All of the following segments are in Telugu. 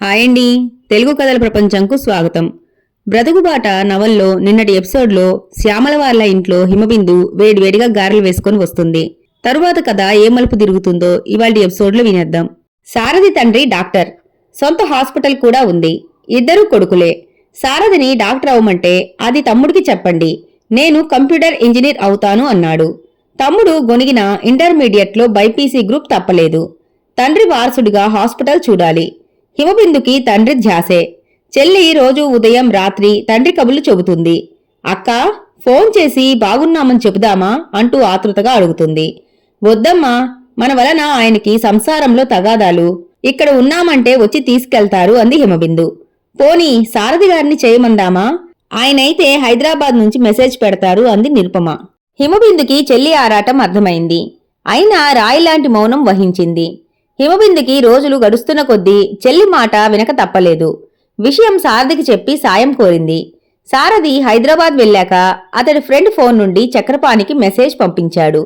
హాయ్ అండి తెలుగు కథల ప్రపంచంకు స్వాగతం. బ్రతుకుబాట నవల్లో నిన్నటి ఎపిసోడ్లో శ్యామలవార్ల ఇంట్లో హిమబిందు వేడివేడిగా గారెలు వేసుకొని వస్తుంది. తరువాత కథ ఏ మలుపు తిరుగుతుందో ఇవాళ ఎపిసోడ్లో వినేద్దాం. సారథి తండ్రి డాక్టర్. సొంత హాస్పిటల్ కూడా ఉంది. ఇద్దరు కొడుకులే. సారథిని డాక్టర్ అవ్వమంటే అది తమ్ముడికి చెప్పండి. నేను కంప్యూటర్ ఇంజనీర్ అవుతాను అన్నాడు. తమ్ముడు గొనిగిన ఇంటర్మీడియట్లో బైపీసీ గ్రూప్ తప్పలేదు. తండ్రి వారసుడిగా హాస్పిటల్ చూడాలి. హిమబిందుకి తండ్రి ధ్యాసే. చెల్లి రోజు ఉదయం రాత్రి తండ్రి కబుర్లు చెబుతుంది. అక్క ఫోన్ చేసి బాగున్నామని చెబుదామా? అంటూ ఆతృతగా అడుగుతుంది. వద్దమ్మా మన వలన ఆయనకి సంసారంలో తగాదాలు. ఇక్కడ ఉన్నామంటే వచ్చి తీసుకెళ్తారు అంది హిమబిందు. పోనీ సారథి గారిని చేయమందామా? ఆయనైతే హైదరాబాద్ నుంచి మెసేజ్ పెడతారు అంది నిరుపమ. హిమబిందుకి చెల్లి ఆరాటం అర్థమైంది. అయినా రాయిలాంటి మౌనం వహించింది. హిమబిందుకి రోజులు గడుస్తున్న కొద్దీ చెల్లి మాట వినక తప్పలేదు. విషయం సారథికి చెప్పి సాయం కోరింది. సారథి హైదరాబాద్ వెళ్ళాక అతడి ఫ్రెండ్ ఫోన్ నుండి చక్రపాణికి మెసేజ్ పంపించాడు.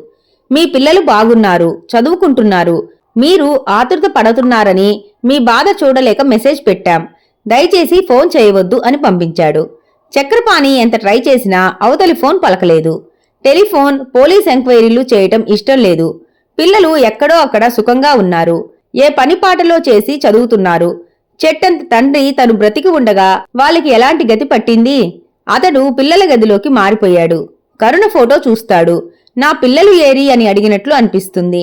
మీ పిల్లలు బాగున్నారు చదువుకుంటున్నారు. మీరు ఆతృత పడుతున్నారని మీ బాధ చూడలేక మెసేజ్ పెట్టాం. దయచేసి ఫోన్ చేయవద్దు అని పంపించాడు. చక్రపాణి ఎంత ట్రై చేసినా అవతలి ఫోన్ పలకలేదు. టెలిఫోన్ పోలీస్ ఎంక్వైరీలు చేయటం ఇష్టం లేదు. పిల్లలు ఎక్కడో అక్కడ సుఖంగా ఉన్నారు. ఏ పని పాటలో చేసి చదువుతున్నారు. చెట్టంత తండ్రి తను బ్రతికి ఉండగా వాళ్ళకి ఎలాంటి గతి పట్టింది? అతడు పిల్లల గదిలోకి మారిపోయాడు. కరుణ ఫోటో చూస్తాడు. నా పిల్లలు ఏరి అని అడిగినట్లు అనిపిస్తుంది.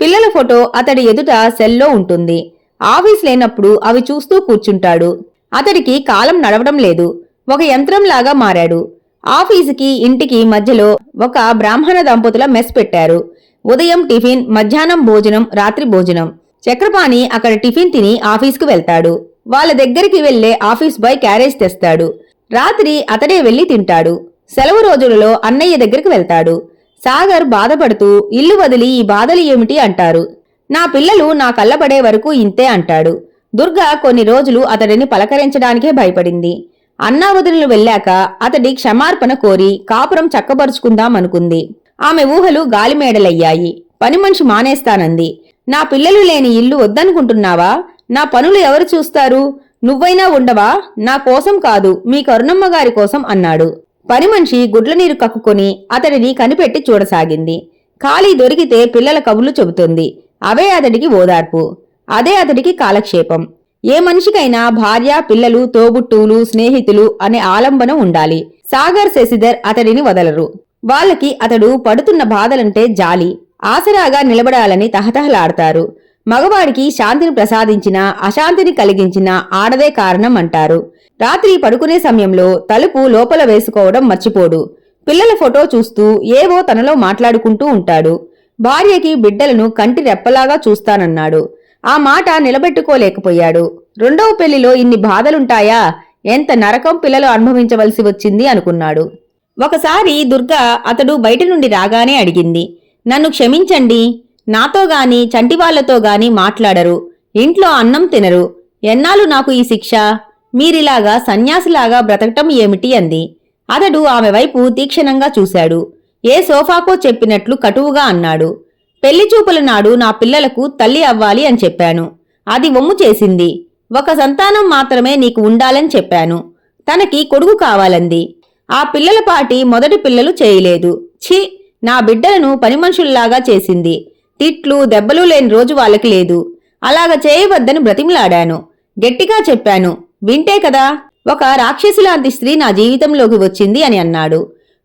పిల్లల ఫోటో అతడి ఎదుట సెల్లో ఉంటుంది. ఆఫీస్ లేనప్పుడు అవి చూస్తూ కూర్చుంటాడు. అతడికి కాలం నడవడం లేదు. ఒక యంత్రంలాగా మారాడు. ఆఫీసుకి ఇంటికి మధ్యలో ఒక బ్రాహ్మణ దంపతుల మెస్ పెట్టారు. ఉదయం టిఫిన్ మధ్యాహ్నం భోజనం రాత్రి భోజనం. చక్రపాణి అక్కడ టిఫిన్ తిని ఆఫీస్కు వెళ్తాడు. వాళ్ళ దగ్గరికి వెళ్ళే ఆఫీస్ బాయ్ క్యారేజ్ తెస్తాడు. రాత్రి అతడే వెళ్ళి తింటాడు. సెలవు రోజులలో అన్నయ్య దగ్గరికి వెళ్తాడు. సాగర్ బాధపడుతూ ఇల్లు వదిలి ఈ బాధలు ఏమిటి? అంటారు. నా పిల్లలు నా కళ్ళబడే వరకు ఇంతే అంటాడు. దుర్గ కొన్ని రోజులు అతడిని పలకరించడానికే భయపడింది. అన్నా వెళ్ళాక అతడి క్షమార్పణ కోరి కాపురం చక్కబరుచుకుందాం అనుకుంది. ఆమె ఊహలు గాలిమేడలయ్యాయి. పని మనిషి మానేస్తానంది. నా పిల్లలు లేని ఇల్లు వద్దనుకుంటున్నావా? నా పనులు ఎవరు చూస్తారు? నువ్వైనా ఉండవా? నా కోసం కాదు మీ కరుణమ్మ గారి కోసం అన్నాడు. పని మనిషి గుడ్ల నీరు కక్కుకొని అతడిని కనిపెట్టి చూడసాగింది. ఖాళీ దొరికితే పిల్లల కబులు చెబుతుంది. అవే అతడికి ఓదార్పు. అదే అతడికి కాలక్షేపం. ఏ మనిషికైనా భార్య పిల్లలు తోబుట్టువులు స్నేహితులు అనే ఆలంబన ఉండాలి. సాగర్ శశిధర్ అతడిని వదలరు. వాళ్ళకి అతడు పడుతున్న బాధలంటే జాలి. ఆసరాగా నిలబడాలని తహతహలాడతారు. మగవాడికి శాంతిని ప్రసాదించిన అశాంతిని కలిగించిన ఆడదే కారణం అంటారు రాత్రి పడుకునే సమయంలో తలుపు లోపల వేసుకోవడం మర్చిపోడు. పిల్లల ఫోటో చూస్తూ ఏవో తనలో మాట్లాడుకుంటూ ఉంటాడు. భార్యకి బిడ్డలను కంటి రెప్పలాగా చూస్తానన్నాడు. ఆ మాట నిలబెట్టుకోలేకపోయాడు. రెండవ పెళ్ళిలో ఇన్ని బాధలుంటాయా? ఎంత నరకం పిల్లలు అనుభవించవలసి వచ్చింది అనుకున్నాడు. ఒకసారి దుర్గా అతడు బయట నుండి రాగానే అడిగింది నన్ను క్షమించండి. నాతో గాని చంటివాళ్ళతో గాని మాట్లాడరు. ఇంట్లో అన్నం తినరు. ఎన్నాళ్ళు నాకు ఈ శిక్ష? మీరిలాగా సన్యాసిలాగా బ్రతకటం ఏమిటి? అంది. అతడు ఆమె వైపు తీక్షణంగా చూశాడు. ఏ సోఫాకో చెప్పినట్లు కటువుగా అన్నాడు. పెళ్ళి చూపుల నాడు నా పిల్లలకు తల్లి అవ్వాలి అని చెప్పాను. అది ఒమ్ము చేసింది. ఒక సంతానం మాత్రమే నీకు ఉండాలని చెప్పాను. తనకి కొడుకు కావాలంది. ఆ పిల్లల పాటి మొదటి పిల్లలు చేయలేదు. ఛీ నా బిడ్డలను పని మనుషుల్లాగా చేసింది. తిట్లు దెబ్బలు లేని రోజు వాళ్ళకి లేదు. అలాగ చేయవద్దని బ్రతిమలాడాను. గట్టిగా చెప్పాను వింటే కదా ఒక రాక్షసులాంటి స్త్రీ నా జీవితంలోకి వచ్చింది అని అన్నాడు.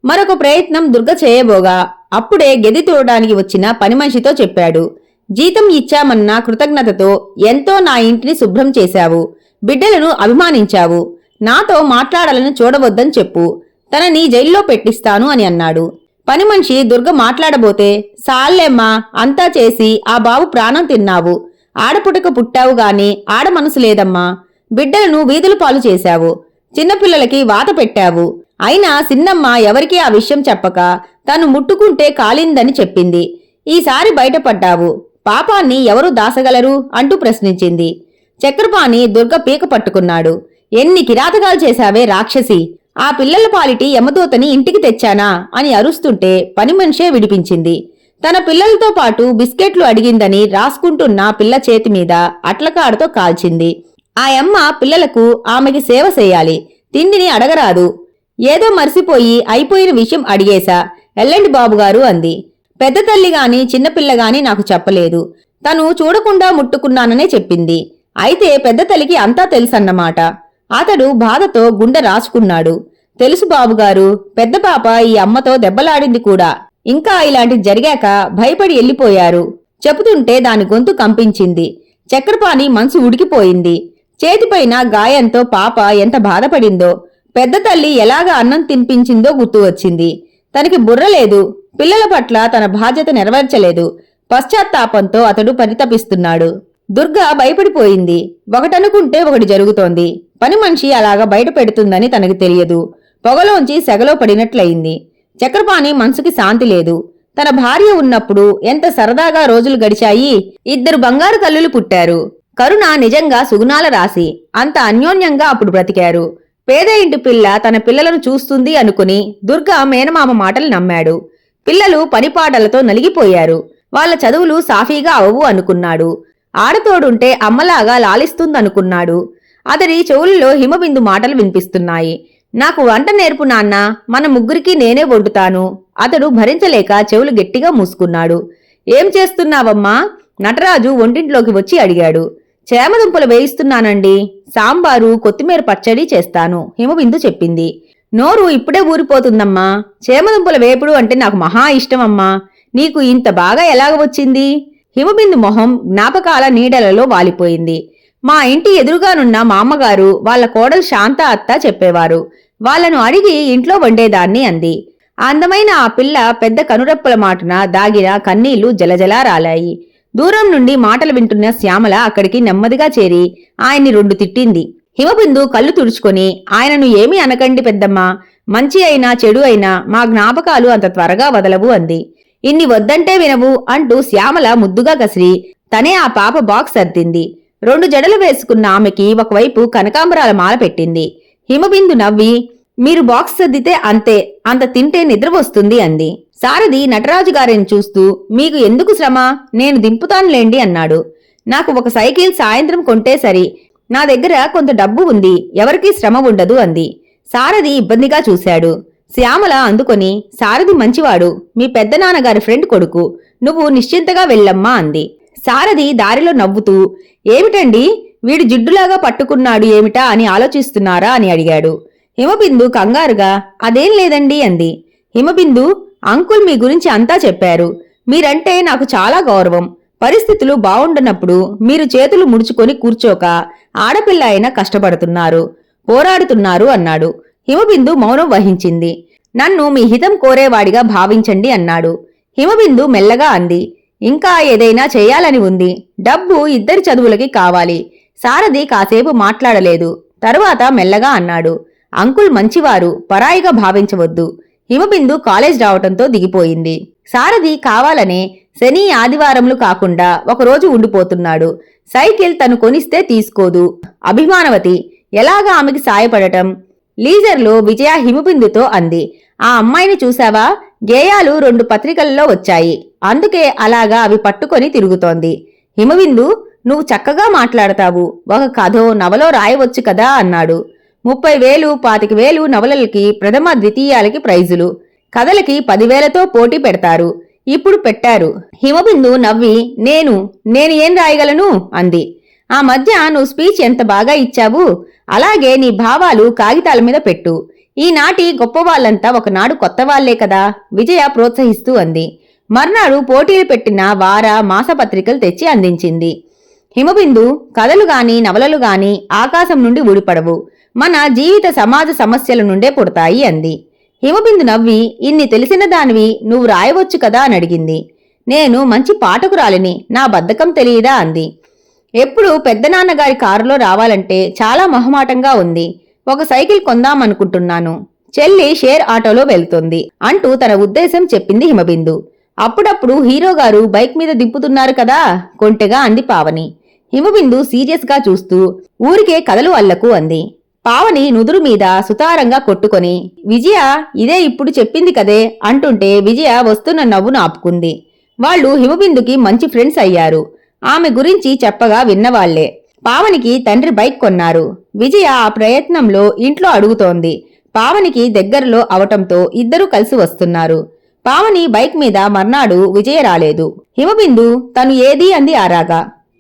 మరొక ప్రయత్నం దుర్గ చేయబోగా. అప్పుడే గది తోడడానికి వచ్చిన పని మనిషితో చెప్పాడు జీతం ఇచ్చామన్న కృతజ్ఞతతో ఎంతో నా ఇంటిని శుభ్రం చేశావు. బిడ్డలను అభిమానించావు. నాతో మాట్లాడాలని చూడవద్దని చెప్పు. తనని జైల్లో పెట్టిస్తాను అని అన్నాడు. పని మనిషి దుర్గ మాట్లాడబోతే సాల్లెమ్మా అంతా చేసి ఆ బాబు ప్రాణం తిన్నావు. ఆడపుటక పుట్టావు గాని ఆడ మనసు లేదమ్మా. బిడ్డలను వీధుల పాలు చేశావు. చిన్నపిల్లలకి వాత పెట్టావు. అయినా సిన్నమ్మ ఎవరికీ ఆ విషయం చెప్పక తను ముట్టుకుంటే కాలిందని చెప్పింది. ఈసారి బయటపడ్డావు. పాపాన్ని ఎవరు దాసగలరు? అంటూ ప్రశ్నించింది. చక్రపాణి దుర్గ పీక పట్టుకున్నాడు. ఎన్ని కిరాతకాలు చేశావే రాక్షసి! ఆ పిల్లల పాలిటి యమదూతని ఇంటికి తెచ్చానా అని అరుస్తుంటే పని మనిషే విడిపించింది. తన పిల్లలతో పాటు బిస్కెట్లు అడిగిందని రాసుకుంటున్న పిల్ల చేతి మీద అట్లకాడతో కాల్చింది. ఆ యమ్మ పిల్లలకు ఆమెకి సేవ చేయాలి తిండిని అడగరాదు. ఏదో మర్చిపోయి అయిపోయిన విషయం అడిగేశా ఎల్లండి బాబుగారు అంది. పెద్ద తల్లి గాని చిన్నపిల్ల గాని నాకు చెప్పలేదు. తను చూడకుండా ముట్టుకున్నాననే చెప్పింది. అయితే పెద్ద తల్లికి అంతా తెలుసన్నమాట. అతడు బాధతో గుండె రాసుకున్నాడు. తెలుసు బాబుగారు పెద్ద పాప ఈ అమ్మతో దెబ్బలాడింది కూడా. ఇంకా ఇలాంటి జరిగాక భయపడి వెళ్ళిపోయారు చెబుతుంటే దాని గొంతు కంపించింది. చక్రపాణి మనసు ఉడికిపోయింది. చేతిపైన గాయంతో పాప ఎంత బాధపడిందో పెద్ద తల్లి ఎలాగ అన్నం తినిపించిందో గుర్తు వచ్చింది. తనకి బుర్ర లేదు పిల్లల పట్ల తన బాధ్యత నెరవేర్చలేదు. పశ్చాత్తాపంతో అతడు పరితపిస్తున్నాడు. దుర్గ భయపడిపోయింది. ఒకటనుకుంటే ఒకటి జరుగుతోంది. పని మనిషి అలాగా బయట పెడుతుందని తనకు తెలియదు. పొగలోంచి సెగలో పడినట్లయింది. చక్రపాణి మనసుకి శాంతి లేదు. తన భార్య ఉన్నప్పుడు ఎంత సరదాగా రోజులు గడిచాయి. ఇద్దరు బంగారు కల్లులు పుట్టారు. కరుణ నిజంగా సుగుణాల రాసి అంత అన్యోన్యంగా అప్పుడు బ్రతికారు. పేద ఇంటి పిల్ల తన పిల్లలను చూస్తుంది అనుకుని దుర్గా మేనమామ మాటలు నమ్మాడు. పిల్లలు పనిపాటలతో నలిగిపోయారు. వాళ్ళ చదువులు సాఫీగా అవవు అనుకున్నాడు. ఆడతోడుంటే అమ్మలాగా లాలిస్తుందనుకున్నాడు. అతడి చెవులలో హిమబిందు మాటలు వినిపిస్తున్నాయి. నాకు వంట నేర్పు నాన్న మన ముగ్గురికి నేనే వండుతాను. అతడు భరించలేక చెవులు గట్టిగా మూసుకున్నాడు. ఏం చేస్తున్నావమ్మా? నటరాజు ఒంటింట్లోకి వచ్చి అడిగాడు. చేమదుంపలు వేయిస్తున్నానండి. సాంబారు కొత్తిమీర పచ్చడి చేస్తాను హిమబిందు చెప్పింది. నోరు ఇప్పుడే ఊరిపోతుందమ్మా. చేమదుంపల వేపుడు అంటే నాకు మహా ఇష్టమమ్మా. నీకు ఇంత బాగా ఎలాగ వచ్చింది? హిమబిందు మొహం జ్ఞాపకాల నీడలలో వాలిపోయింది. మా ఇంటి ఎదురుగానున్న మా అమ్మగారు వాళ్ళ కోడలు శాంత అత్త చెప్పేవారు. వాళ్ళను అడిగి ఇంట్లో వండేదాన్ని అంది. అందమైన ఆ పిల్ల పెద్ద కనురెప్పల మాటున దాగిన కన్నీళ్ళు జలజలా రాలాయి. దూరం నుండి మాటలు వింటున్న శ్యామల అక్కడికి నెమ్మదిగా చేరి ఆయన్ని రెండు తిట్టింది. హిమబిందు కళ్ళు తుడుచుకొని ఆయనను ఏమీ అనకండి పెద్దమ్మా మంచి అయినా చెడు అయినా మా జ్ఞాపకాలు అంత త్వరగా వదలవు అంది. ఇన్ని వద్దంటే వినవు అంటూ శ్యామల ముద్దుగా కసిరి. తనే ఆ పాప బాక్స్ సర్దింది. రెండు జడలు వేసుకున్న ఆమెకి ఒకవైపు కనకాంబరాల మాల పెట్టింది. హిమబిందు నవ్వి మీరు బాక్స్ సర్దితే అంతే అంత తింటే నిద్ర వస్తుంది అంది. సారథి నటరాజు గారిని చూస్తూ మీకు ఎందుకు శ్రమ? నేను దింపుతానులేండి అన్నాడు. నాకు ఒక సైకిల్ సాయంత్రం కొంటే సరి. నా దగ్గర కొంత డబ్బు ఉంది ఎవరికీ శ్రమ ఉండదు అంది. సారథి ఇబ్బందిగా చూశాడు. శ్యామల అందుకొని సారథి మంచివాడు మీ పెద్దనాన్నగారి ఫ్రెండ్ కొడుకు నువ్వు నిశ్చింతగా వెళ్ళమ్మా అంది. సారథి దారిలో నవ్వుతూ ఏమిటండి వీడు జిడ్డులాగా పట్టుకున్నాడు ఏమిటా అని ఆలోచిస్తున్నారా అని అడిగాడు. హిమబిందు కంగారుగా అదేం లేదండి అంది. హిమబిందు అంకుల్ మీ గురించి అంతా చెప్పారు. మీరంటే నాకు చాలా గౌరవం. పరిస్థితులు బావుండనప్పుడు మీరు చేతులు ముడుచుకొని కూర్చోక ఆడపిల్ల అయినా కష్టపడుతున్నారు పోరాడుతున్నారు అన్నాడు. హిమబిందు మౌనం వహించింది. నన్ను మీ హితం కోరేవాడిగా భావించండి అన్నాడు. హిమబిందు మెల్లగా అంది. ఇంకా ఏదైనా చేయాలని ఉంది. డబ్బు ఇద్దరి చదువులకి కావాలి. సారథి కాసేపు మాట్లాడలేదు. తరువాత మెల్లగా అన్నాడు. అంకుల్ మంచివారు పరాయిగా భావించవద్దు. హిమబిందు కాలేజ్ రావటంతో దిగిపోయింది. సారథి కావాలనే శని ఆదివారములు కాకుండా ఒకరోజు ఉండిపోతున్నాడు. సైకిల్ తను కొనిస్తే తీసుకోదు. అభిమానవతి ఎలాగా ఆమెకి సాయపడటం? లీజర్లో విజయ హిమబిందుతో అంది. ఆ అమ్మాయిని చూశావా? గేయాలు రెండు పత్రికల్లో వచ్చాయి. అందుకే అలాగా అవి పట్టుకొని తిరుగుతోంది. హిమబిందు నువ్వు చక్కగా మాట్లాడతావు. ఒక కథో నవలో రాయవచ్చు కదా అన్నాడు. ముప్పై వేలు పాతిక వేలు నవలలకి ప్రథమ ద్వితీయాలకి ప్రైజులు. కథలకి పదివేలతో పోటీ పెడతారు. ఇప్పుడు పెట్టారు. హిమబిందు నవ్వి నేను నేను ఏం రాయగలను? అంది. ఆ మధ్య నువ్వు స్పీచ్ ఎంత బాగా ఇచ్చావు? అలాగే నీ భావాలు కాగితాల మీద పెట్టు. ఈనాటి గొప్పవాళ్ళంతా ఒకనాడు కొత్త వాళ్ళే కదా విజయ ప్రోత్సహిస్తూ అంది. మర్నాడు పోటీలు పెట్టిన వార మాసపత్రికలు తెచ్చి అందించింది. హిమబిందు కథలు గాని నవలలు గాని ఆకాశం నుండి ఊడిపడవు. మన జీవిత సమాజ సమస్యల నుండే పుడతాయి అంది. హిమబిందు నవ్వి ఇన్ని తెలిసిన దానివి నువ్వు రాయవచ్చు కదా అని అడిగింది. నేను మంచి పాఠకురాలిని నా బద్ధకం తెలియదా అంది. ఎప్పుడు పెద్దనాన్నగారి కారులో రావాలంటే చాలా మొహమాటంగా ఉంది. ఒక సైకిల్ కొందామనుకుంటున్నాను. చెల్లి షేర్ ఆటోలో వెళ్తుంది. అంటూ తన ఉద్దేశం చెప్పింది హిమబిందు. అప్పుడప్పుడు హీరో గారు బైక్ మీద దింపుతున్నారు కదా? కొంటెగా అంది పావని. హిమబిందు సీరియస్గా చూస్తూ ఊరికే కథలు అల్లకు అంది. పావని నుదురు మీద సుతారంగా కొట్టుకొని విజయ ఇదే ఇప్పుడు చెప్పింది కదే అంటుంటే విజయ వస్తున్న నవ్వును ఆపుకుంది. వాళ్ళు హిమబిందుకి మంచి ఫ్రెండ్స్ అయ్యారు. ఆమె గురించి చెప్పగా విన్నవాళ్ళే. పావనికి తండ్రి బైక్ కొన్నారు. విజయ ఆ ప్రయత్నంలో ఇంట్లో అడుగుతోంది. పావనికి దగ్గరలో అవటంతో ఇద్దరూ కలిసి వస్తున్నారు. పావని బైక్ మీద మర్నాడు విజయ రాలేదు. హిమబిందు తను ఏది అంది ఆరాగా.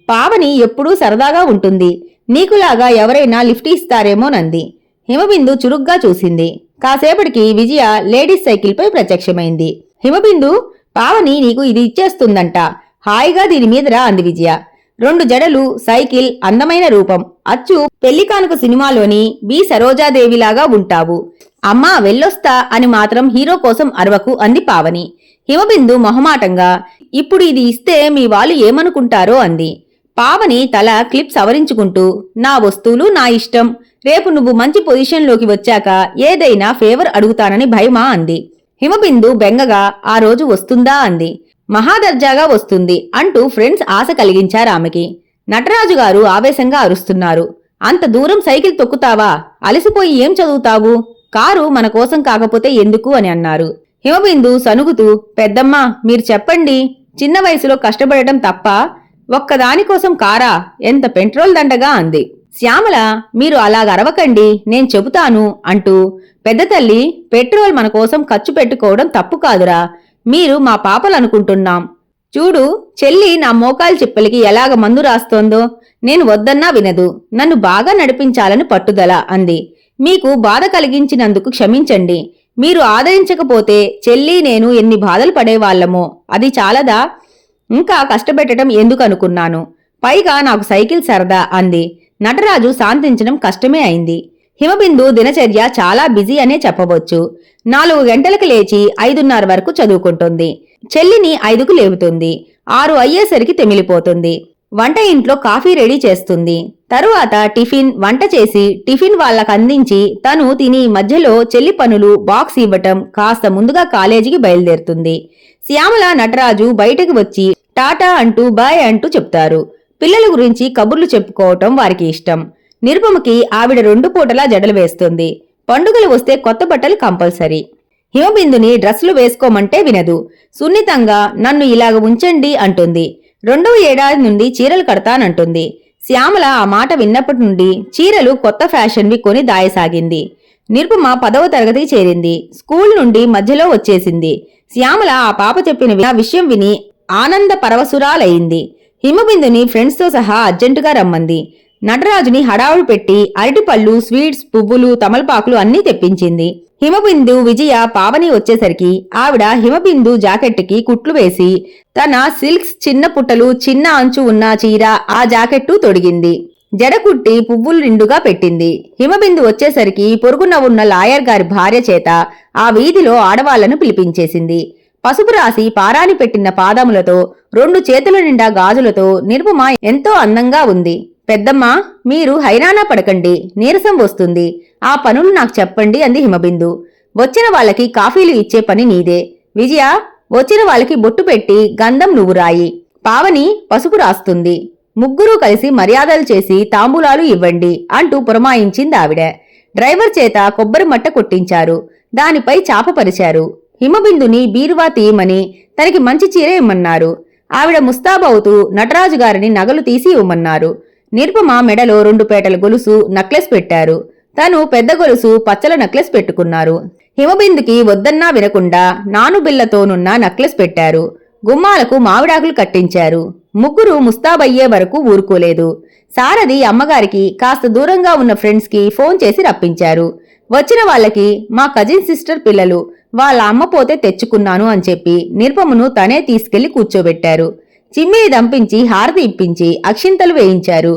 పావని ఎప్పుడూ సరదాగా ఉంటుంది. నీకులాగా ఎవరైనా లిఫ్ట్ ఇస్తారేమోనంది. హిమబిందు చురుగ్గా చూసింది. కాసేపటికి విజయ లేడీస్ సైకిల్పై ప్రత్యక్షమైంది. హిమబిందు పావని నీకు ఇది ఇచ్చేస్తుందంట. హాయిగా దీని మీదరా అంది విజయ. రెండు జడలు సైకిల్ అందమైన రూపం. అచ్చు పెళ్ళికానుక సినిమాలోని బి సరోజాదేవిలాగా ఉంటావు. అమ్మా వెళ్ళొస్తా అని మాత్రం హీరో కోసం అరవకు అంది పావని. హిమబిందు మొహమాటంగా ఇప్పుడు ఇది ఇస్తే మీ వాళ్ళు ఏమనుకుంటారో అంది. పావని తల క్లిప్ సవరించుకుంటూ నా వస్తువులు నా ఇష్టం. రేపు నువ్వు మంచి పొజిషన్లోకి వచ్చాక ఏదైనా ఫేవర్ అడుగుతానని భయమా అంది. హిమబిందు బెంగగా ఆ రోజు వస్తుందా అంది. మహాదర్జాగా వస్తుంది అంటూ ఫ్రెండ్స్ ఆశ కలిగించారు ఆమెకి. నటరాజు గారు ఆవేశంగా అరుస్తున్నారు. అంత దూరం సైకిల్ తొక్కుతావా? అలసిపోయి ఏం చదువుతావు? కారు మన కోసం కాకపోతే ఎందుకు అని అన్నారు. హిమబిందు సనుగుతూ పెద్దమ్మ మీరు చెప్పండి. చిన్న వయసులో కష్టపడటం తప్ప ఒక్కదానికోసం కారా? ఎంత పెట్రోల్ దండగా? అంది. శ్యామల మీరు అలా గరవకండి నేను చెబుతాను అంటూ పెద్ద తల్లి పెట్రోల్ మన కోసం ఖర్చు పెట్టుకోవడం తప్పు కాదురా. మీరు మా పాపలనుకుంటున్నాం. చూడు చెల్లి నా మోకాలు చిప్పలికి ఎలాగ మందు రాస్తోందో. నేను వద్దన్నా వినదు. నన్ను బాగా నడిపించాలని పట్టుదల అంది. మీకు బాధ కలిగించినందుకు క్షమించండి. మీరు ఆదరించకపోతే చెల్లి నేను ఎన్ని బాధలు పడేవాళ్ళమో అది చాలదా? ఇంకా కష్టపెట్టడం ఎందుకు అనుకున్నాను పైగా నాకు సైకిల్ సరదా అంది. నటరాజు శాంతించడం కష్టమే అయింది. హిమబిందు దినచర్య చాలా బిజీ అనే చెప్పవచ్చు. నాలుగు గంటలకు లేచి ఐదున్నర వరకు చదువుకుంటుంది. చెల్లిని ఐదుకు లేపుతుంది. ఆరు అయ్యేసరికి తెమిలిపోతుంది. వంట ఇంట్లో కాఫీ రెడీ చేస్తుంది. తరువాత టిఫిన్ వంట చేసి టిఫిన్ వాళ్ళకు అందించి తను తిని మధ్యలో చెల్లి పనులు బాక్స్ ఇవ్వటం కాస్త ముందుగా కాలేజీకి బయలుదేరుతుంది. శ్యామల నటరాజు బయటకు వచ్చి టాటా అంటూ బాయ్ అంటూ చెప్తారు. పిల్లల గురించి కబుర్లు చెప్పుకోవటం వారికి ఇష్టం. నిరుపమకి ఆవిడ రెండు పూటలా జడలు వేస్తుంది. పండుగలు వస్తే కొత్త బట్టలు కంపల్సరీ. హిమబిందుని డ్రెస్సులు వేసుకోమంటే వినదు. సున్నితంగా నన్ను ఇలాగ ఉంచండి అంటుంది. రెండవ ఏడాది నుండి చీరలు కడతానంటుంది. శ్యామల ఆ మాట విన్నప్పటి నుండి చీరలు కొత్త ఫ్యాషన్వి కొని దాయసాగింది. నిరుపమ పదవ తరగతికి చేరింది. స్కూల్ నుండి మధ్యలో వచ్చేసింది. శ్యామల ఆ పాప చెప్పిన విషయం విని ఆనంద పరవసురాలయ్యింది హిమబిందుని ఫ్రెండ్స్తో సహా అర్జెంటుగా రమ్మంది. నటరాజుని హడావుడు పెట్టి అరటిపళ్ళు స్వీట్స్ పువ్వులు తమలపాకులు అన్నీ తెప్పించింది. హిమబిందు విజయ పావని వచ్చేసరికి ఆవిడ హిమబిందు జాకెట్కి కుట్లు వేసి తన సిల్క్స్ చిన్న పుట్టలు చిన్న అంచు ఉన్న చీర ఆ జాకెట్టు తొడిగింది. జడ కుట్టి పువ్వులు నిండుగా పెట్టింది. హిమబిందు వచ్చేసరికి పొరుగున ఉన్న లాయర్ గారి భార్య చేత ఆ వీధిలో ఆడవాళ్ళను పిలిపించేసింది. పసుపు రాసి పారాని పెట్టిన పాదములతో రెండు చేతుల నిండా గాజులతో నిరుపమ ఎంతో అందంగా ఉంది. పెద్దమ్మ మీరు హైరానా పడకండి నీరసం వస్తుంది. ఆ పనులు నాకు చెప్పండి అంది హిమబిందు. వచ్చిన వాళ్ళకి కాఫీలు ఇచ్చే పని నీదే. విజయ వచ్చిన వాళ్ళకి బొట్టు పెట్టి గంధం నువ్వు రాయి. పావని పసుపు రాస్తుంది. ముగ్గురూ కలిసి మర్యాదలు చేసి తాంబూలాలు ఇవ్వండి అంటూ పురమాయించింది ఆవిడ. డ్రైవర్ చేత కొబ్బరి మట్ట కొట్టించారు. దానిపై చాపపరిచారు హిమబిందుని బీరువా తీయమని తనకి మంచి చీర ఇమ్మన్నారు. ఆవిడ ముస్తాబవుతూ నటరాజు గారిని నగలు తీసి ఇవ్వమన్నారు. నిర్పమ మెడలో రెండు పేటల గొలుసు నక్లెస్ పెట్టారు. తను పెద్ద గొలుసు పచ్చల నక్లెస్ పెట్టుకున్నారు. హిమబిందుకి వద్దన్నా వినకుండా నానుబిల్లతోనున్న నక్లెస్ పెట్టారు. గుమ్మాలకు మావిడాకులు కట్టించారు. ముగ్గురు ముస్తాబయ్యే వరకు ఊరుకోలేదు. సారథి అమ్మగారికి కాస్త దూరంగా ఉన్న ఫ్రెండ్స్కి ఫోన్ చేసి రప్పించారు. వచ్చిన వాళ్ళకి మా కజిన్ సిస్టర్ పిల్లలు వాళ్ళ అమ్మ పోతే తెచ్చుకున్నాను అని చెప్పి నిర్పమును తనే తీసుకెళ్ళి కూర్చోబెట్టారు. చిమ్మిని దంపించి హారతి ఇప్పించి అక్షింతలు వేయించారు.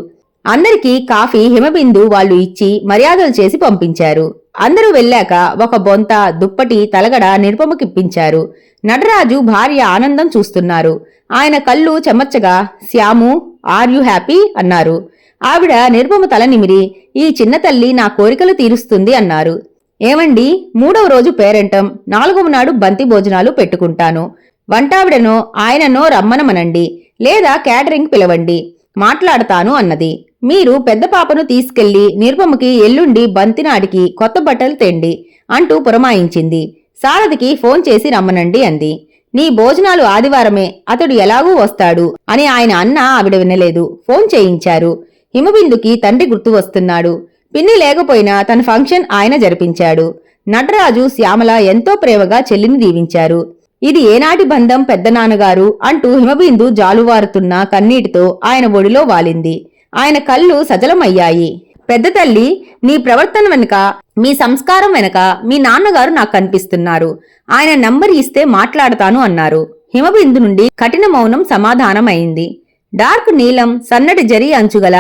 అందరికీ కాఫీ హిమబిందు వాళ్ళు ఇచ్చి మర్యాదలు చేసి పంపించారు. అందరూ వెళ్ళాక ఒక బొంత దుప్పటి తలగడ నిరుపమకిప్పించారు. నటరాజు భార్య ఆనందం చూస్తున్నారు. ఆయన కళ్ళు చెమచ్చగా శ్యాము ఆర్ యు హ్యాపీ? అన్నారు. ఆవిడ నిరుపమ తల నిమిరి ఈ చిన్న తల్లి నా కోరికలు తీరుస్తుంది అన్నారు. ఏమండి మూడవ రోజు పేరెంటం నాలుగవ నాడు బంతి భోజనాలు పెట్టుకుంటాను. వంటావిడనో ఆయననో రమ్మనమనండి లేదా క్యాటరింగ్ పిలవండి మాట్లాడతాను అన్నది. మీరు పెద్ద పాపను తీసుకెళ్ళి నిర్మముకి ఎల్లుండి బంతినాడికి కొత్త బట్టలు తెండి అంటూ పురమాయించింది. సారథికి ఫోన్ చేసి రమ్మనండి అంది. నీ భోజనాలు ఆదివారమే అతడు ఎలాగూ వస్తాడు అని ఆయన అన్న ఆవిడ వినలేదు. ఫోన్ చేయించారు. హిమబిందుకి తండ్రి గుర్తు వస్తున్నాడు. పిన్ని లేకపోయినా తన ఫంక్షన్ ఆయన జరిపించాడు. నటరాజు శ్యామల ఎంతో ప్రేమగా చెల్లిని దీవించారు. ఇది ఏనాటి బంధం పెద్దనాన్నగారు అంటూ హిమబిందు జాలువారుతున్న కన్నీటితో ఆయన ఒడిలో వాలింది. ఆయన కళ్ళు సజలమయ్యాయి. పెద్ద తల్లి నీ ప్రవర్తన వెనుక మీ సంస్కారం వెనుక మీ నాన్నగారు నాకు కనిపిస్తున్నారు. ఆయన నంబర్ ఇస్తే మాట్లాడతాను అన్నారు. హిమబిందు నుండి కఠిన మౌనం సమాధానం అయింది డార్క్ నీలం సన్నటి జరీ అంచుగల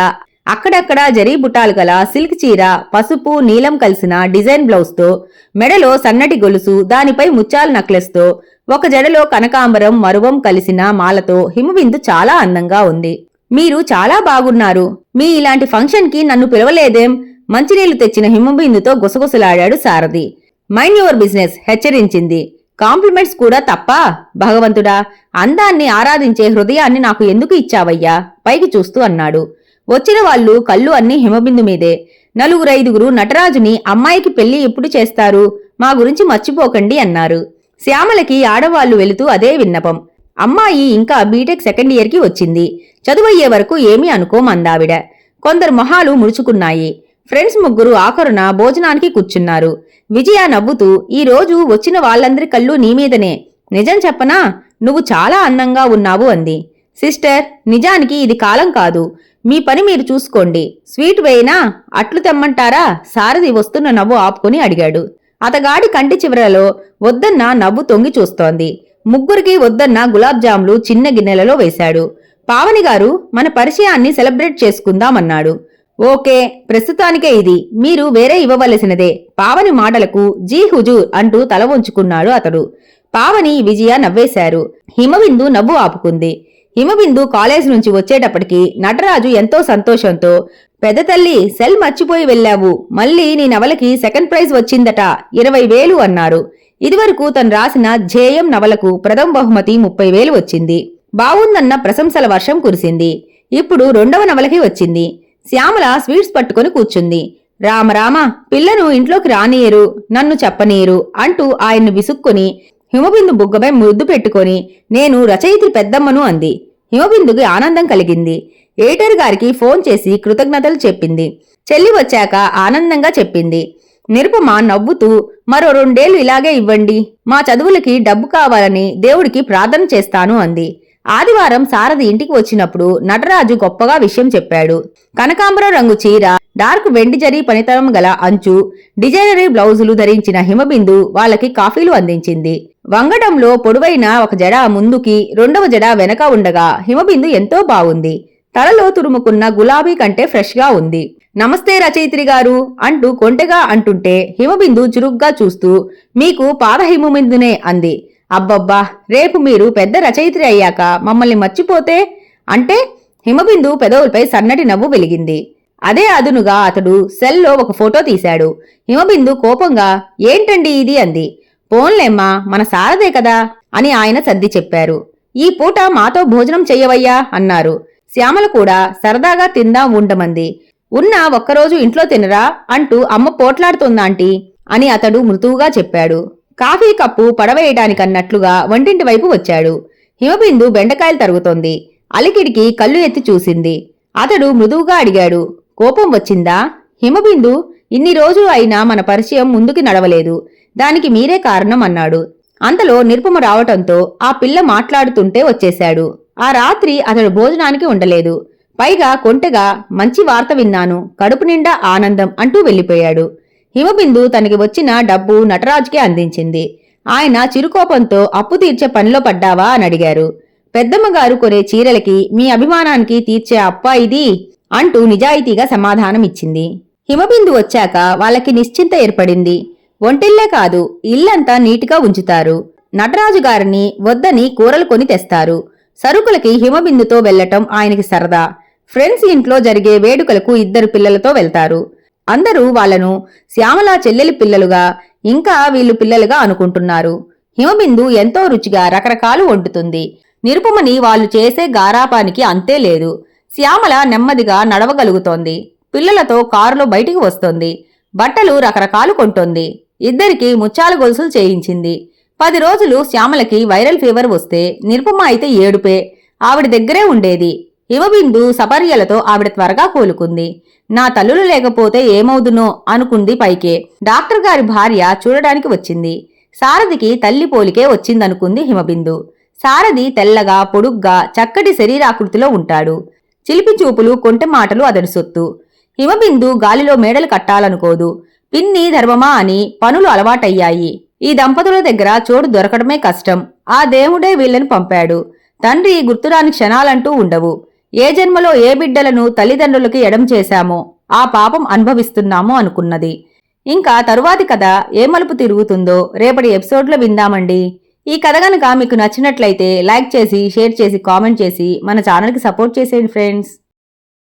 అక్కడక్కడ జరీ బుటాలు గల సిల్క్ చీర పసుపు నీలం కలిసిన డిజైన్ బ్లౌజ్తో మెడలో సన్నటి గొలుసు దానిపై ముత్యాల నక్లెస్తో ఒక జడలో కనకాంబరం మరువం కలిసిన మాలతో హిమబిందు చాలా అందంగా ఉంది. మీరు చాలా బాగున్నారు. మీ ఇలాంటి ఫంక్షన్కి నన్ను పిలవలేదేం? మంచినీళ్ళు తెచ్చిన హిమబిందుతో గుసగుసలాడాడు సారథి. మైండ్ యువర్ బిజినెస్ హెచ్చరించింది. కాంప్లిమెంట్స్ కూడా తప్ప? భగవంతుడా అందాన్ని ఆరాధించే హృదయాన్ని నాకు ఎందుకు ఇచ్చావయ్యా? పైకి చూస్తూ అన్నాడు. వచ్చిన వాళ్ళు కళ్ళు అన్ని హిమబిందు మీదే. నలుగురైదుగురు నటరాజుని అమ్మాయికి పెళ్ళి ఎప్పుడు చేస్తారు? మా గురించి మర్చిపోకండి అన్నారు. శ్యామలకి ఆడవాళ్ళు వెళుతూ అదే విన్నపం. అమ్మాయి ఇంకా బీటెక్ సెకండ్ ఇయర్కి వచ్చింది. చదువయ్యే వరకు ఏమీ అనుకోమందావిడ. కొందరు మొహాలు ముడుచుకున్నాయి. ఫ్రెండ్స్ ముగ్గురు ఆఖరున భోజనానికి కూర్చున్నారు. విజయ నవ్వుతూ ఈ రోజు వచ్చిన వాళ్ళందరి కళ్ళు నీ మీదనే. నిజం చెప్పనా? నువ్వు చాలా అందంగా ఉన్నావు అంది. సిస్టర్ నిజానికి ఇది కాలం కాదు. మీ పని మీరు చూసుకోండి. స్వీట్ వేయినా? అట్లు తెమ్మంటారా? సారథి వస్తున్న నవ్వు ఆపుకొని అడిగాడు. అతగాడి కంటి చివరలో వద్దన్న నవ్వు తొంగి చూస్తోంది. ముగ్గురికి వద్దన్న గులాబ్ జాములు చిన్న గిన్నెలలో వేశాడు. పావని గారు మన పరిచయాన్ని సెలబ్రేట్ చేసుకుందామన్నాడు. ఓకే ప్రస్తుతానికే ఇది. మీరు వేరే ఇవ్వవలసినదే. పావని మాటలకు జీ హుజూర్ అంటూ తల వంచుకున్నాడు అతడు. పావని విజయ నవ్వేశారు. హిమవిందు నవ్వు ఆపుకుంది. హిమబిందు కాలేజ్ నుంచి వచ్చేటప్పటికి నటరాజు ఎంతో సంతోషంతో పెద్ద తల్లి సెల్ మర్చిపోయి వెళ్ళావు. మళ్ళీ నీ నవలకి సెకండ్ ప్రైజ్ వచ్చిందట. ఇరవై వేలు అన్నారు. ఇదివరకు తను రాసిన జేఎం నవలకు ప్రథమ బహుమతి ముప్పై వేలు వచ్చింది. బావుందన్న ప్రశంసల వర్షం కురిసింది. ఇప్పుడు రెండవ నవలకి వచ్చింది. శ్యామల స్వీట్స్ పట్టుకొని కూర్చుంది. రామరామ పిల్లను ఇంట్లోకి రానియరు. నన్ను చెప్పనీయరు అంటూ ఆయన్ను విసుక్కుని హిమబిందు బుగ్గపై ముద్దు పెట్టుకొని నేను రచయిత్రి పెద్దమ్మను అంది. హిమబిందుకి ఆనందం కలిగింది. ఏటర్ గారికి ఫోన్ చేసి కృతజ్ఞతలు చెప్పింది. చెల్లి వచ్చాక ఆనందంగా చెప్పింది. నిరుపమ నవ్వుతూ మరో రెండేళ్ళు ఇలాగే ఇవ్వండి. మా చదువులకి డబ్బు కావాలని దేవుడికి ప్రార్థన చేస్తాను అంది. ఆదివారం సారథి ఇంటికి వచ్చినప్పుడు నటరాజు గొప్పగా విషయం చెప్పాడు. కనకాంబరం రంగు చీర డార్క్ వెండి జరీ పనితనం గల అంచు డిజైనరీ బ్లౌజులు ధరించిన హిమబిందు వాళ్ళకి కాఫీలు అందించింది. వంగడంలో పొడవైన ఒక జడ ముందుకి రెండవ జడ వెనక ఉండగా హిమబిందు ఎంతో బాగుంది తలలో తురుముకున్న గులాబీ కంటే ఫ్రెష్గా ఉంది. నమస్తే రచయిత్రి గారు అంటూ కొంటెగా అంటుంటే హిమబిందు చురుగ్గా చూస్తూ మీకు పాద హిమబిందునే అంది. అబ్బబ్బా రేపు మీరు పెద్ద రచయిత్రి అయ్యాక మమ్మల్ని మర్చిపోతే? అంటే హిమబిందు పెదవులపై సన్నటి నవ్వు వెలిగింది. అదే అదునుగా అతడు సెల్లో ఒక ఫోటో తీశాడు. హిమబిందు కోపంగా ఏంటండి ఇది? అంది. పోన్లేమ్మా మన సారదే కదా అని ఆయన సర్ది చెప్పారు. ఈ పూట మాతో భోజనం చెయ్యవయ్యా అన్నారు. శ్యామల కూడా సరదాగా తిందాం ఉండమంది. ఉన్న ఒక్కరోజు ఇంట్లో తినరా అంటూ అమ్మ పోట్లాడుతోందాంటీ అని అతడు మృదువుగా చెప్పాడు. కాఫీ కప్పు పడవేయడానికన్నట్లుగా వంటింటి వైపు వచ్చాడు. హిమబిందు బెండకాయలు తరుగుతోంది. అలికిడికి కళ్ళు ఎత్తి చూసింది. అతడు మృదువుగా అడిగాడు కోపం వచ్చిందా? హిమబిందు ఇన్ని రోజులు అయినా మన పరిచయం ముందుకి నడవలేదు. దానికి మీరే కారణం అన్నాడు అంతలో నిరుపమ రావటంతో ఆ పిల్ల మాట్లాడుతుంటే వచ్చేశాడు. ఆ రాత్రి అతడు భోజనానికి ఉండలేదు. పైగా కొంటెగా మంచి వార్త విన్నాను. కడుపు నిండా ఆనందం అంటూ వెళ్ళిపోయాడు. హిమబిందు తనకి వచ్చిన డబ్బు నటరాజుకే అందించింది. ఆయన చిరుకోపంతో అప్పు తీర్చే పనిలో పడ్డావా? అని అడిగారు. పెద్దమ్మగారు కొనే చీరలకి మీ అభిమానానికి తీర్చే అప్ప ఇది? అంటూ నిజాయితీగా సమాధానం ఇచ్చింది హిమబిందు వచ్చాక వాళ్ళకి నిశ్చింత ఏర్పడింది. ఒంటిల్లే కాదు ఇల్లంతా నీటిగా ఉంచుతారు. నటరాజు గారిని వద్దని కూరలు కొని తెస్తారు. సరుకులకి హిమబిందుతో వెళ్ళటం ఆయనకి సరదా. ఫ్రెండ్స్ ఇంట్లో జరిగే వేడుకలకు ఇద్దరు పిల్లలతో వెళ్తారు. అందరూ వాళ్ళను శ్యామల చెల్లెలి పిల్లలుగా ఇంకా వీళ్ళు పిల్లలుగా అనుకుంటున్నారు. హిమబిందు ఎంతో రుచిగా రకరకాలు వండుతుంది. నిరుపమని వాళ్ళు చేసే గారాపానికి అంతే లేదు. శ్యామల నెమ్మదిగా నడవగలుగుతోంది. పిల్లలతో కారులో బయటికి వస్తోంది. బట్టలు రకరకాలు కొంటోంది. ఇద్దరికీ ముత్యాల గొలుసులు చేయించింది. పది రోజులు శ్యామలకి వైరల్ ఫీవర్ వస్తే నిరుపమ అయితే ఏడుపే. ఆవిడ దగ్గరే ఉండేది. హిమబిందు సపర్యలతో ఆవిడ త్వరగా కోలుకుంది. నా తల్లులు లేకపోతే ఏమవుదునో అనుకుంది పైకే. డాక్టర్ గారి భార్య చూడడానికి వచ్చింది. సారథికి తల్లి పోలికే వచ్చిందనుకుంది హిమబిందు. సారథి తెల్లగా పొడుగ్గా చక్కటి శరీరాకృతిలో ఉంటాడు. చిలిపి చూపులు కొంటె మాటలు అతడి సొత్తు. హిమబిందు గాలిలో మేడలు కట్టాలనుకోదు. పిన్ని ధర్మమా అని పనులు అలవాటయ్యాయి. ఈ దంపతుల దగ్గర చోటు దొరకడమే కష్టం. ఆ దేవుడే వీళ్ళని పంపాడు. తండ్రి గుర్తురాని క్షణాలంటూ ఉండవు. ఏ జన్మలో ఏ బిడ్డలను తల్లిదండ్రులకి ఎడం చేశామో ఆ పాపం అనుభవిస్తున్నామో అనుకున్నది. ఇంకా తరువాతి కథ ఏ మలుపు తిరుగుతుందో రేపటి ఎపిసోడ్లో విందామండి. ఈ కథ గనక మీకు నచ్చినట్లయితే లైక్ చేసి షేర్ చేసి కామెంట్ చేసి మన ఛానల్కి సపోర్ట్ చేసేయండి ఫ్రెండ్స్.